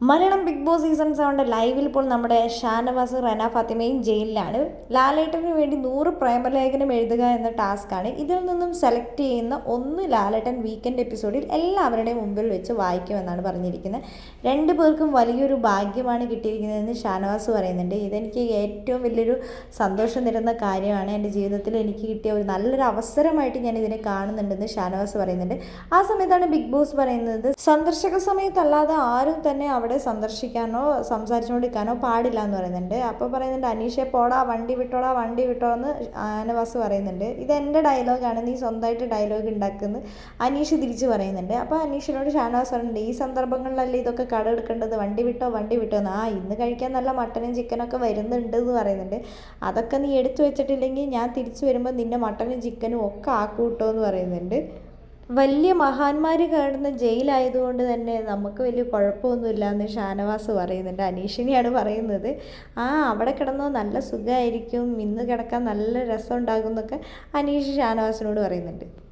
Malayalam Bigg Boss season സെവന്റെ ലൈവിൽ ഇപ്പോൾ നമ്മുടെ ഷാനവാസ് റന ഫാത്തിമയും ജയിലിലാണ്. ലാലേട്ടന് വേണ്ടി നൂറ് പ്രേമലേഖനം എഴുതുക എന്ന ടാസ്ക്കാണ് ഇതിൽ നിന്നും സെലക്ട് ചെയ്യുന്ന ഒന്ന് ലാലേട്ടൻ വീക്കെൻഡ് എപ്പിസോഡിൽ എല്ലാവരുടെയും മുമ്പിൽ വെച്ച് വായിക്കുമെന്നാണ് പറഞ്ഞിരിക്കുന്നത്. രണ്ടു പേർക്കും വലിയൊരു ഭാഗ്യമാണ് കിട്ടിയിരിക്കുന്നതെന്ന് ഷാനവാസ് പറയുന്നുണ്ട്. ഇതെനിക്ക് ഏറ്റവും വലിയൊരു സന്തോഷം തരുന്ന കാര്യമാണ്. എന്റെ ജീവിതത്തിൽ എനിക്ക് കിട്ടിയ ഒരു നല്ലൊരു അവസരമായിട്ട് ഞാൻ ഇതിനെ കാണുന്നുണ്ടെന്ന് ഷാനവാസ് പറയുന്നുണ്ട്. ആ സമയത്താണ് ബിഗ് ബോസ് പറയുന്നത് സന്ദർശക സമയത്തല്ലാതെ ആരും തന്നെ അവിടെ സന്ദർശിക്കാനോ സംസാരിച്ചുകൊണ്ടിരിക്കാനോ പാടില്ല എന്ന് പറയുന്നുണ്ട്. അപ്പോൾ പറയുന്നുണ്ട് അനീഷെ പോടാ വണ്ടി വിട്ടോടാ വണ്ടി വിട്ടോ എന്ന് ആനവാസ് പറയുന്നുണ്ട്. ഇത് എന്റെ ഡയലോഗാണ് നീ സ്വന്തമായിട്ട് ഡയലോഗ് ഉണ്ടാക്കുന്ന. അനീഷ് തിരിച്ച് പറയുന്നുണ്ട്. അപ്പോൾ അനീഷിനോട് ഷാനവാസ് പറയുന്നുണ്ട് ഈ സന്ദർഭങ്ങളിലല്ലേ ഇതൊക്കെ കടമെടുക്കേണ്ടത് വണ്ടി വിട്ടോ വണ്ടി വിട്ടോ? എന്ന് ആ ഇന്ന് കഴിക്കാൻ നല്ല മട്ടനും ചിക്കനൊക്കെ വരുന്നുണ്ട് എന്ന് പറയുന്നുണ്ട്. അതൊക്കെ നീ എടുത്തു വെച്ചിട്ടില്ലെങ്കിൽ ഞാൻ തിരിച്ചു വരുമ്പോൾ നിന്നെ മട്ടനും ചിക്കനും ഒക്കെ ആക്കൂട്ടോ എന്ന് പറയുന്നുണ്ട്. വലിയ മഹാന്മാർ കാണുന്ന ജയിലായതുകൊണ്ട് തന്നെ നമുക്ക് വലിയ കുഴപ്പമൊന്നുമില്ല എന്ന് ഷാനവാസ് പറയുന്നുണ്ട്. അനീഷിനെയാണ് പറയുന്നത്. ആ അവിടെ കിടന്നോ നല്ല സുഖമായിരിക്കും. ഇന്ന് കിടക്കാൻ നല്ല രസം ഉണ്ടാകും എന്നൊക്കെ അനീഷ് ഷാനവാസിനോട് പറയുന്നുണ്ട്.